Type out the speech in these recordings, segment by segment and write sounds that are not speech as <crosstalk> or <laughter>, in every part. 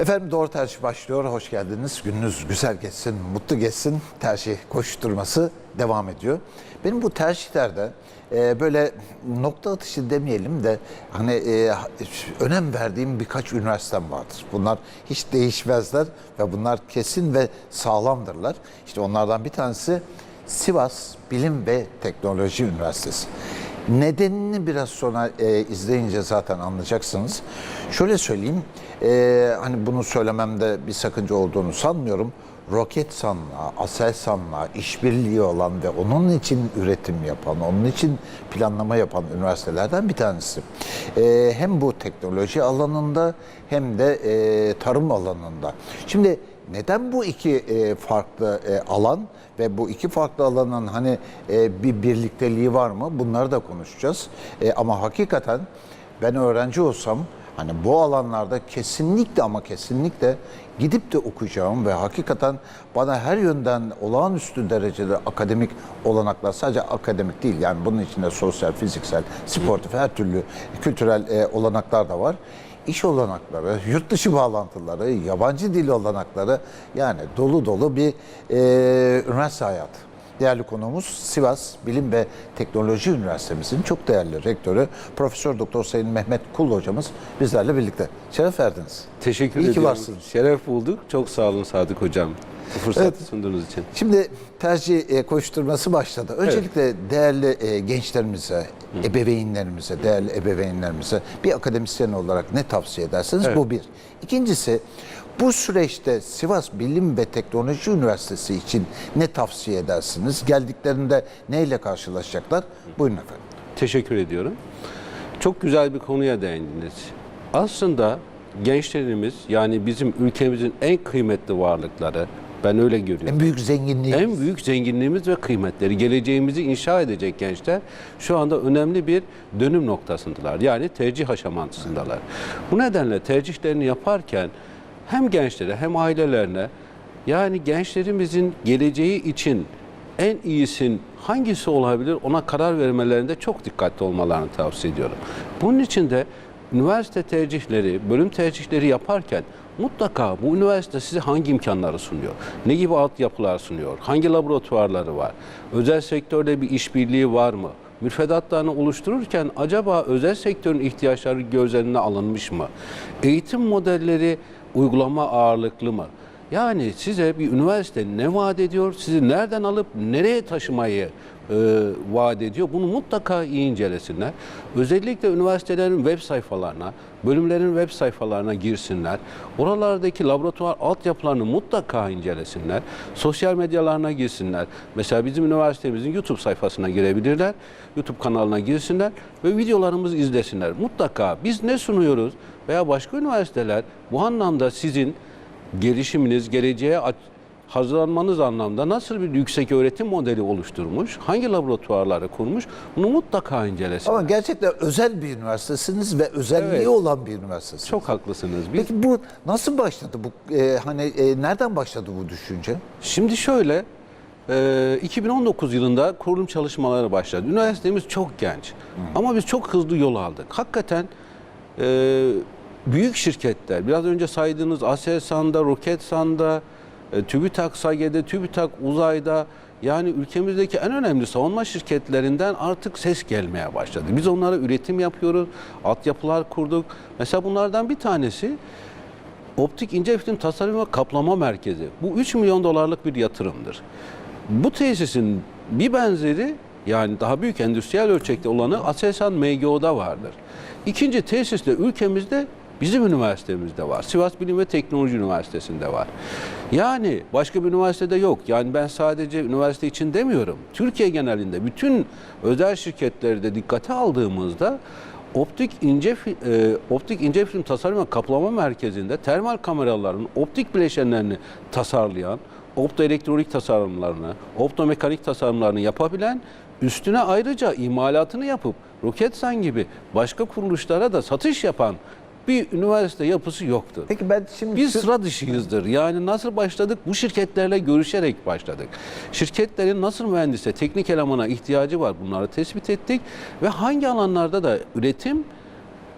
Efendim Doğru Tercih başlıyor. Hoş geldiniz. Gününüz güzel geçsin, mutlu geçsin. Tercih koşturması devam ediyor. Benim bu tercihlerde e, böyle nokta atışı demeyelim de hani e, önem verdiğim birkaç üniversitem vardır. Bunlar hiç değişmezler ve bunlar kesin ve sağlamdırlar. İşte onlardan bir tanesi Sivas Bilim ve Teknoloji Üniversitesi. Nedenini biraz sonra e, izleyince zaten anlayacaksınız. Şöyle söyleyeyim, e, hani bunu söylememde bir sakınca olduğunu sanmıyorum. Roketsan'la, Aselsan'la işbirliği olan ve onun için üretim yapan, onun için planlama yapan üniversitelerden bir tanesi. E, hem bu teknoloji alanında hem de e, tarım alanında. Şimdi neden bu iki e, farklı e, alan ve bu iki farklı alanın hani e, bir birlikteliği var mı? Bunları da konuşacağız. Ama hakikaten ben öğrenci olsam hani bu alanlarda kesinlikle ama kesinlikle gidip de okuyacağım ve hakikaten bana her yönden olağanüstü derecede akademik olanaklar sadece akademik değil yani bunun içinde sosyal, fiziksel, sportif her türlü kültürel olanaklar da var iş olanakları, yurt dışı bağlantıları, yabancı dil olanakları yani dolu dolu bir e, üniversite hayatı. Değerli konuğumuz Sivas Bilim ve Teknoloji Üniversitemizin çok değerli rektörü Profesör Doktor Sayın Mehmet Kul hocamız bizlerle birlikte. Şeref verdiniz. Teşekkür İyi ki ediyorum. varsınız. Şeref bulduk. Çok sağ olun Sadık Hocam. Bu fırsatı Evet. sunduğunuz için. Şimdi tercih e, koşturması başladı. Öncelikle değerli e, gençlerimize, ebeveynlerimize, değerli ebeveynlerimize bir akademisyen olarak ne tavsiye edersiniz? Evet. Bu bir. İkincisi bu süreçte Sivas Bilim ve Teknoloji Üniversitesi için ne tavsiye edersiniz? Geldiklerinde neyle karşılaşacaklar? Buyurun efendim. Teşekkür ediyorum. Çok güzel bir konuya değindiniz. Aslında gençlerimiz yani bizim ülkemizin en kıymetli varlıkları ben öyle görüyorum. En büyük zenginliği. En büyük zenginliğimiz ve kıymetleri, geleceğimizi inşa edecek gençler şu anda önemli bir dönüm noktasındalar. Yani tercih aşamasındalar. Bu nedenle tercihlerini yaparken hem gençlere hem ailelerine yani gençlerimizin geleceği için en iyisin hangisi olabilir ona karar vermelerinde çok dikkatli olmalarını tavsiye ediyorum. Bunun için de üniversite tercihleri, bölüm tercihleri yaparken mutlaka bu üniversite size hangi imkanları sunuyor? Ne gibi altyapılar sunuyor? Hangi laboratuvarları var? Özel sektörde bir işbirliği var mı? Müfredatlarını oluştururken acaba özel sektörün ihtiyaçları göz önüne alınmış mı? Eğitim modelleri uygulama ağırlıklı mı? Yani size bir üniversite ne vaat ediyor, sizi nereden alıp nereye taşımayı e, vaat ediyor. Bunu mutlaka iyi incelesinler. Özellikle üniversitelerin web sayfalarına, bölümlerin web sayfalarına girsinler. Oralardaki laboratuvar altyapılarını mutlaka incelesinler. Sosyal medyalarına girsinler. Mesela bizim üniversitemizin YouTube sayfasına girebilirler. YouTube kanalına girsinler ve videolarımızı izlesinler. Mutlaka biz ne sunuyoruz veya başka üniversiteler bu anlamda sizin gelişiminiz, geleceğe hazırlanmanız anlamda nasıl bir yüksek öğretim modeli oluşturmuş, hangi laboratuvarları kurmuş bunu mutlaka incelesin. Ama gerçekten özel bir üniversitesiniz ve özelliği Evet. olan bir üniversitesiniz. Çok haklısınız. Biz Peki bu nasıl başladı? Bu e, hani e, nereden başladı bu düşünce? Şimdi şöyle, e, 2019 yılında kurulum çalışmaları başladı. Üniversitemiz çok genç ama biz çok hızlı yol aldık. Hakikaten e, büyük şirketler, biraz önce saydığınız Aselsan'da, Roketsan'da, e, TÜBİTAK SAGE'de, TÜBİTAK Uzay'da yani ülkemizdeki en önemli savunma şirketlerinden artık ses gelmeye başladı. Biz onlara üretim yapıyoruz, altyapılar kurduk. Mesela bunlardan bir tanesi Optik ince film tasarım ve kaplama merkezi. Bu 3 milyon dolarlık bir yatırımdır. Bu tesisin bir benzeri yani daha büyük endüstriyel ölçekte olanı Aselsan MGO'da vardır. İkinci tesis de ülkemizde bizim üniversitemizde var. Sivas Bilim ve Teknoloji Üniversitesi'nde var. Yani başka bir üniversitede yok. Yani ben sadece üniversite için demiyorum. Türkiye genelinde bütün özel şirketleri de dikkate aldığımızda Optik ince e, optik ince film tasarım ve kaplama merkezinde termal kameraların optik bileşenlerini tasarlayan, optoelektronik tasarımlarını, optomekanik tasarımlarını yapabilen, üstüne ayrıca imalatını yapıp Roketsan gibi başka kuruluşlara da satış yapan bir üniversite yapısı yoktur. Peki ben şimdi Biz sıra dışıyızdır. Yani nasıl başladık? Bu şirketlerle görüşerek başladık. Şirketlerin nasıl mühendise, teknik elemana ihtiyacı var bunları tespit ettik ve hangi alanlarda da üretim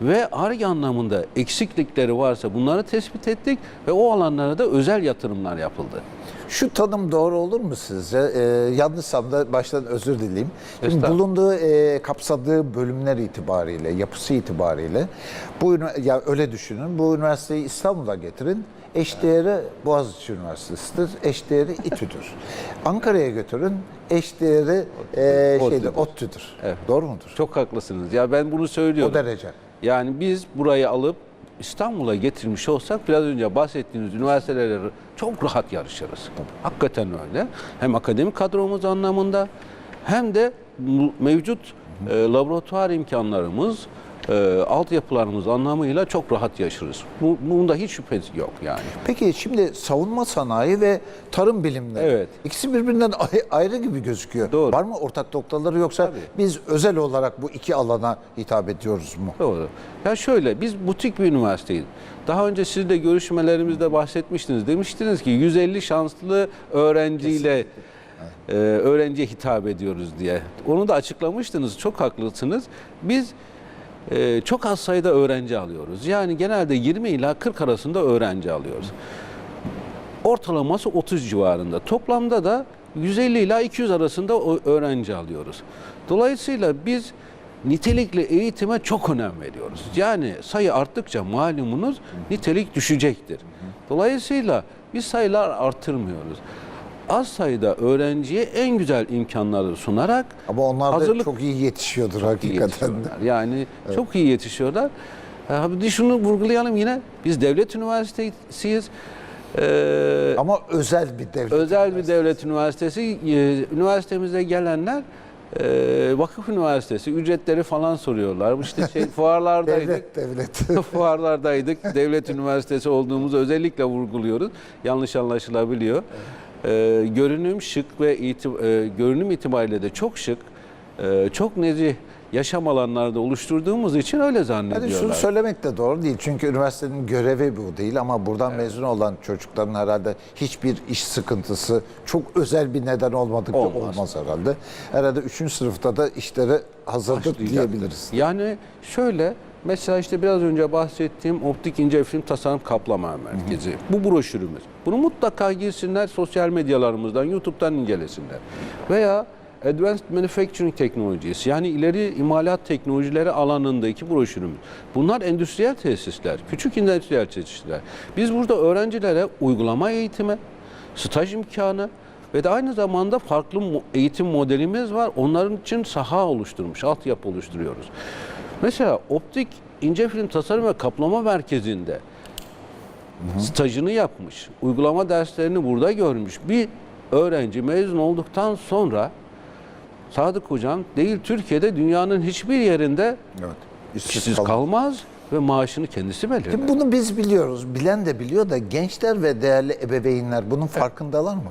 Ve ARGE anlamında eksiklikleri varsa bunları tespit ettik ve o alanlara da özel yatırımlar yapıldı. Şu tanım doğru olur mu sizce? Ee, yanlışsam da baştan özür dileyim. Şimdi bulunduğu, e, kapsadığı bölümler itibariyle, yapısı itibariyle bu ya öyle düşünün. Bu üniversiteyi İstanbul'a getirin. Eşdeğeri Boğaziçi Üniversitesi'dir. Eşdeğeri İTÜ'dür. <laughs> Ankara'ya götürün. Eşdeğeri e, şeyde ODTÜ'dür. Evet. Doğru mudur? Çok haklısınız. Ya ben bunu O söylüyorum. derece. Yani biz burayı alıp İstanbul'a getirmiş olsak biraz önce bahsettiğiniz üniversitelerle çok rahat yarışırız. Hakikaten öyle. Hem akademik kadromuz anlamında hem de mevcut e, laboratuvar imkanlarımız, e, altyapılarımız anlamıyla çok rahat yaşarız. Bu, bunda hiç şüphesi yok yani. Peki şimdi savunma sanayi ve tarım bilimleri. Evet. İkisi birbirinden <laughs> ay- ayrı gibi gözüküyor. Doğru. Var mı ortak noktaları yoksa Tabii. biz özel olarak bu iki alana hitap ediyoruz mu? Doğru. Ya şöyle biz butik bir üniversiteyiz. Daha önce siz de görüşmelerimizde bahsetmiştiniz. Demiştiniz ki 150 şanslı öğrenciyle e, öğrenciye hitap ediyoruz diye. Onu da açıklamıştınız. Çok haklısınız. Biz e, çok az sayıda öğrenci alıyoruz. Yani genelde 20 ila 40 arasında öğrenci alıyoruz. Ortalaması 30 civarında. Toplamda da 150 ila 200 arasında öğrenci alıyoruz. Dolayısıyla biz nitelikli eğitime çok önem veriyoruz. Yani sayı arttıkça malumunuz nitelik düşecektir. Dolayısıyla biz sayılar artırmıyoruz. Az sayıda öğrenciye en güzel imkanları sunarak Ama onlar da Hazırlık- çok iyi yetişiyordur hakikaten. yetişiyorlar. Yani <laughs> çok iyi yetişiyorlar. Ha, Bir de şunu vurgulayalım yine. Biz devlet üniversitesiyiz. Ee, Ama özel bir devlet. özel bir devlet üniversitesi. Ee, Üniversitemize gelenler e, vakıf üniversitesi ücretleri falan soruyorlar. İşte şey <laughs> fuarlardaydık. Devlet, devlet. <laughs> fuarlardaydık. Devlet üniversitesi olduğumuzu özellikle vurguluyoruz. Yanlış anlaşılabiliyor. Ee, görünüm şık ve iti- e, görünüm itibariyle de çok şık, e, çok nezih yaşam alanlarda oluşturduğumuz için öyle zannediyorlar. şunu söylemek de doğru değil. Çünkü üniversitenin görevi bu değil ama buradan mezun olan çocukların herhalde hiçbir iş sıkıntısı çok özel bir neden olmadıkça Olmaz. olmaz, herhalde. Herhalde 3. sınıfta da işleri hazırdır Başlayacak. diyebiliriz. Yani şöyle mesela işte biraz önce bahsettiğim optik ince film tasarım kaplama merkezi. Bu broşürümüz. Bunu mutlaka girsinler sosyal medyalarımızdan, YouTube'dan incelesinler. Veya Advanced Manufacturing Technologies yani ileri imalat teknolojileri alanındaki broşürümüz. Bunlar endüstriyel tesisler, küçük endüstriyel tesisler. Biz burada öğrencilere uygulama eğitimi, staj imkanı ve de aynı zamanda farklı eğitim modelimiz var. Onların için saha oluşturmuş, altyapı oluşturuyoruz. Mesela optik ince film tasarım ve kaplama merkezinde stajını yapmış, uygulama derslerini burada görmüş bir öğrenci mezun olduktan sonra Sadık Hocam değil Türkiye'de dünyanın hiçbir yerinde Evet. işsiz kalmaz ve maaşını kendisi belirler. Şimdi bunu biz biliyoruz. Bilen de biliyor da gençler ve değerli ebeveynler bunun farkındalar mı?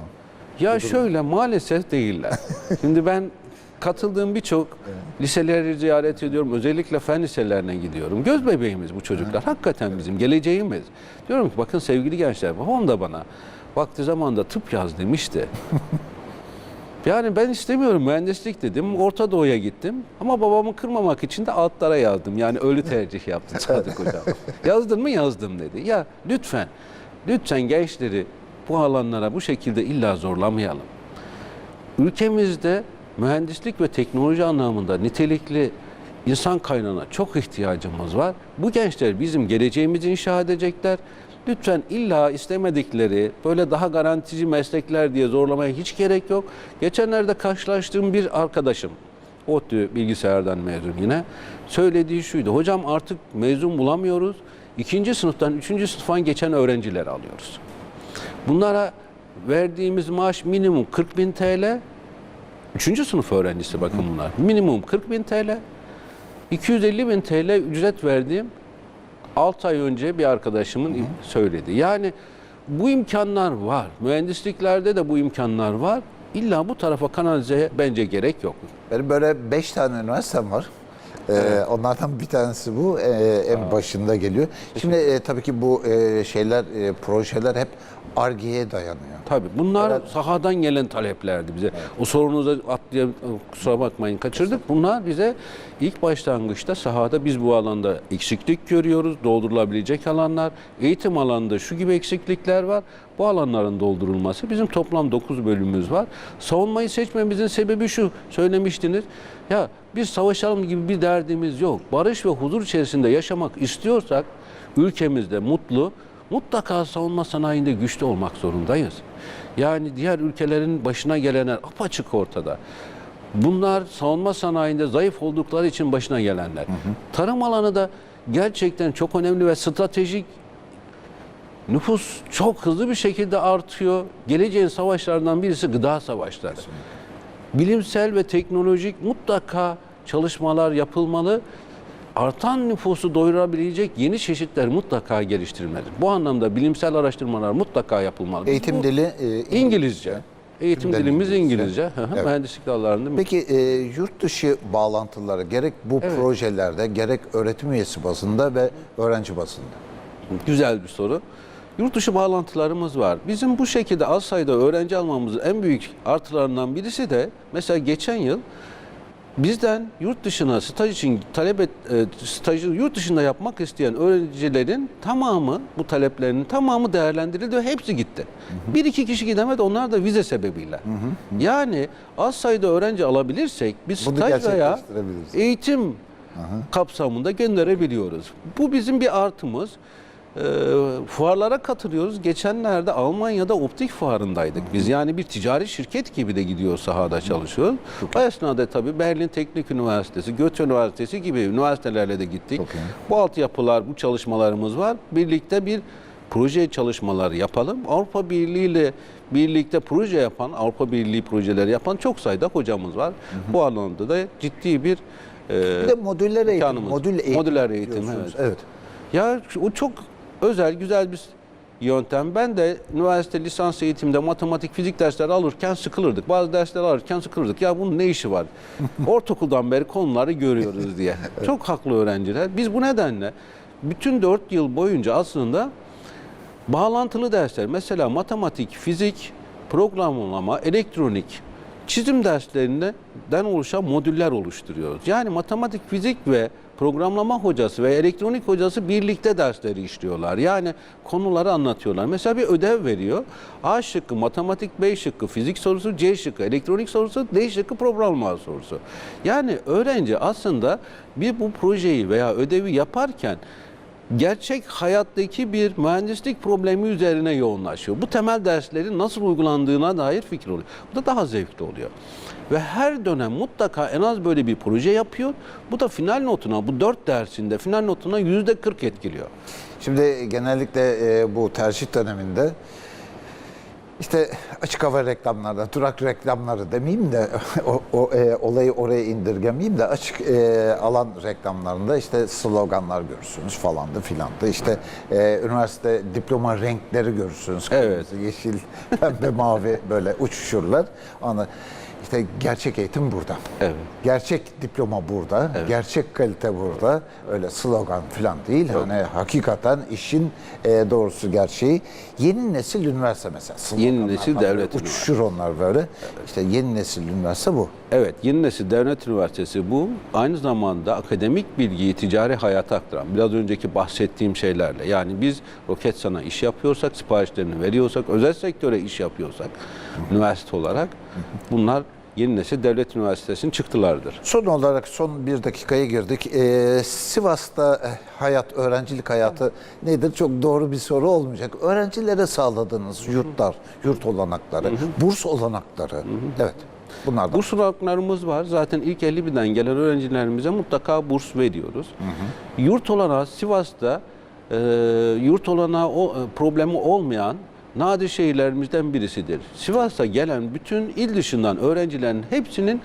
Ya şöyle maalesef değiller. <laughs> Şimdi ben katıldığım birçok liseleri ziyaret ediyorum. Özellikle fen liselerine gidiyorum. Göz bebeğimiz bu çocuklar. Hakikaten bizim geleceğimiz. Diyorum ki bakın sevgili gençler babam da bana vakti zamanda tıp yaz demişti. <laughs> Yani ben istemiyorum mühendislik dedim. Orta Doğu'ya gittim. Ama babamı kırmamak için de altlara yazdım. Yani ölü tercih yaptı Sadık Hocam. Yazdın mı yazdım dedi. Ya lütfen, lütfen gençleri bu alanlara bu şekilde illa zorlamayalım. Ülkemizde mühendislik ve teknoloji anlamında nitelikli insan kaynağına çok ihtiyacımız var. Bu gençler bizim geleceğimizi inşa edecekler. Lütfen illa istemedikleri böyle daha garantici meslekler diye zorlamaya hiç gerek yok. Geçenlerde karşılaştığım bir arkadaşım, ODTÜ bilgisayardan mezun yine, söylediği şuydu. Hocam artık mezun bulamıyoruz. İkinci sınıftan üçüncü sınıftan geçen öğrenciler alıyoruz. Bunlara verdiğimiz maaş minimum 40 bin TL. Üçüncü sınıf öğrencisi bakın bunlar. Minimum 40 bin TL. 250 bin TL ücret verdiğim 6 ay önce bir arkadaşımın söyledi. Yani bu imkanlar var. Mühendisliklerde de bu imkanlar var. İlla bu tarafa kanalize bence gerek yok. Benim böyle beş tane üniversitem var. Ee, onlardan bir tanesi bu. Ee, en başında geliyor. Şimdi e, tabii ki bu e, şeyler, e, projeler hep Ar-Ge'ye dayanıyor. Tabii bunlar sahadan gelen taleplerdi bize. O sorunuza atlayıp kusura bakmayın kaçırdık. Bunlar bize ilk başlangıçta sahada biz bu alanda eksiklik görüyoruz. Doldurulabilecek alanlar. Eğitim alanında şu gibi eksiklikler var. Bu alanların doldurulması. Bizim toplam 9 bölümümüz var. Savunmayı seçmemizin sebebi şu. Söylemiştiniz. Ya biz savaşalım gibi bir derdimiz yok. Barış ve huzur içerisinde yaşamak istiyorsak ülkemizde mutlu, mutlaka savunma sanayinde güçlü olmak zorundayız. Yani diğer ülkelerin başına gelenler apaçık ortada. Bunlar savunma sanayinde zayıf oldukları için başına gelenler. Tarım alanı da gerçekten çok önemli ve stratejik nüfus çok hızlı bir şekilde artıyor. Geleceğin savaşlarından birisi gıda savaşları. Bilimsel ve teknolojik mutlaka çalışmalar yapılmalı. Artan nüfusu doyurabilecek yeni çeşitler mutlaka geliştirilmeli. Bu anlamda bilimsel araştırmalar mutlaka yapılmalı. Eğitim bu- dili e, İngilizce. Eğitim dilimiz İngilizce. İngilizce. Evet. Mühendislik dallarında. Peki e, yurt dışı bağlantıları gerek bu projelerde gerek öğretim üyesi bazında ve öğrenci bazında. Güzel bir soru. Yurt dışı bağlantılarımız var. Bizim bu şekilde az sayıda öğrenci almamızın en büyük artılarından birisi de mesela geçen yıl bizden yurt dışına staj için talep et, e, stajı yurt dışında yapmak isteyen öğrencilerin tamamı bu taleplerinin tamamı değerlendirildi ve hepsi gitti. Bir iki kişi gidemedi onlar da vize sebebiyle. Yani az sayıda öğrenci alabilirsek biz Bunu staj veya eğitim kapsamında gönderebiliyoruz. Bu bizim bir artımız. Ee, fuarlara katılıyoruz. Geçenlerde Almanya'da optik fuarındaydık biz. Yani bir ticari şirket gibi de gidiyor sahada çalışıyoruz. O esnada tabii Berlin Teknik Üniversitesi, Göte Üniversitesi gibi üniversitelerle de gittik. Çok iyi. Bu altyapılar, bu çalışmalarımız var. Birlikte bir proje çalışmaları yapalım. Avrupa Birliği ile birlikte proje yapan, Avrupa Birliği projeleri yapan çok sayıda hocamız var. Bu alanda da ciddi bir e, Bir de modüller eğitim, modül eğitim. Modüler eğitim, evet. evet. Ya o çok özel, güzel bir yöntem. Ben de üniversite lisans eğitimde matematik, fizik dersleri alırken sıkılırdık. Bazı dersler alırken sıkılırdık. Ya bunun ne işi var? <laughs> Ortaokuldan beri konuları görüyoruz diye. <laughs> Çok haklı öğrenciler. Biz bu nedenle bütün dört yıl boyunca aslında bağlantılı dersler mesela matematik, fizik, programlama, elektronik, çizim derslerinden oluşan modüller oluşturuyoruz. Yani matematik, fizik ve programlama hocası ve elektronik hocası birlikte dersleri işliyorlar. Yani konuları anlatıyorlar. Mesela bir ödev veriyor. A şıkkı matematik, B şıkkı fizik sorusu, C şıkkı elektronik sorusu, D şıkkı programlama sorusu. Yani öğrenci aslında bir bu projeyi veya ödevi yaparken gerçek hayattaki bir mühendislik problemi üzerine yoğunlaşıyor. Bu temel derslerin nasıl uygulandığına dair fikir oluyor. Bu da daha zevkli oluyor. Ve her dönem mutlaka en az böyle bir proje yapıyor. Bu da final notuna, bu dört dersinde final notuna yüzde 40 etkiliyor. Şimdi genellikle e, bu tercih döneminde işte açık hava reklamlarda, durak reklamları demeyeyim de <laughs> o, o, e, olayı oraya indirgemeyeyim de açık e, alan reklamlarında işte sloganlar görürsünüz falandı filandı. İşte e, üniversite diploma renkleri görürsünüz. Evet. Kırmızı, yeşil, <laughs> pembe, mavi böyle uçuşurlar. Ona işte gerçek eğitim burada. Evet. Gerçek diploma burada, gerçek kalite burada. Öyle slogan falan değil. Hani hakikaten işin e, doğrusu gerçeği. Yeni nesil üniversite mesela. Yeni nesil falan böyle devlet Uçuşur onlar böyle. İşte yeni nesil üniversite bu. Evet, Yeni Nesil Devlet Üniversitesi bu. Aynı zamanda akademik bilgiyi ticari hayata aktaran, biraz önceki bahsettiğim şeylerle. Yani biz Roketsan'a iş yapıyorsak, siparişlerini veriyorsak, özel sektöre iş yapıyorsak, üniversite olarak bunlar Yeni Nesil Devlet Üniversitesi'nin çıktılardır. Son olarak son bir dakikaya girdik. Ee, Sivas'ta eh, hayat, öğrencilik hayatı nedir? Çok doğru bir soru olmayacak. Öğrencilere sağladığınız yurtlar, yurt olanakları, burs olanakları. Evet. Bunlardan. Burs olanaklarımız var. Zaten ilk 50 binden gelen öğrencilerimize mutlaka burs veriyoruz. Yurt olanağı Sivas'ta e, yurt olanağı o, e, problemi olmayan nadir şehirlerimizden birisidir. Sivas'a gelen bütün il dışından öğrencilerin hepsinin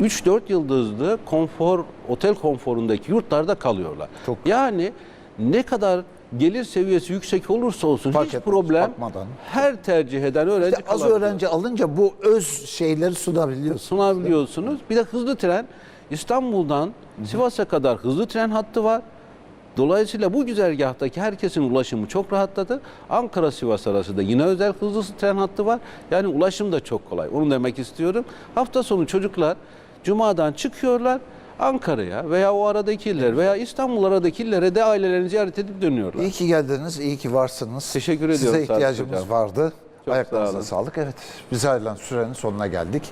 3-4 yıldızlı konfor, otel konforundaki yurtlarda kalıyorlar. Çok- Yani ne kadar gelir seviyesi yüksek olursa olsun Fark hiç etmez, problem bakmadan. her tercih eden öğrenci İşte az kalabiliyor öğrenci alınca bu öz şeyleri sunabiliyorsun. sunabiliyorsunuz. Bir de hızlı tren İstanbul'dan Sivas'a kadar hızlı tren hattı var. Dolayısıyla bu güzergahtaki herkesin ulaşımı çok rahatladı. Ankara-Sivas arası da yine özel hızlı tren hattı var. Yani ulaşım da çok kolay. Onu demek istiyorum. Hafta sonu çocuklar Cuma'dan çıkıyorlar. Ankara'ya veya o aradaki iller veya İstanbul aradaki illere de ailelerini ziyaret edip dönüyorlar. İyi ki geldiniz, iyi ki varsınız. Teşekkür ediyorum Size ihtiyacımız Hocam. vardı. Çok Ayaklarınıza sağ sağlık. Evet, bize ayrılan sürenin sonuna geldik.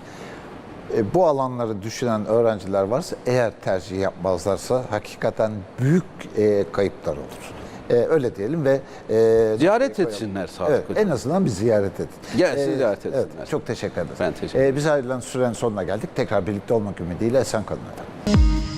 E, bu alanları düşünen öğrenciler varsa eğer tercih yapmazlarsa hakikaten büyük e, kayıplar olur. E, öyle diyelim ve e, Ziyaret etsinler Sadık Evet, Hocam. en azından bir ziyaret edin. Gelsin ziyaret etsinler. Evet, çok teşekkür ederim. Ben teşekkür ederim. E, bize ayrılan sürenin sonuna geldik. Tekrar birlikte olmak ümidiyle esen kalın efendim.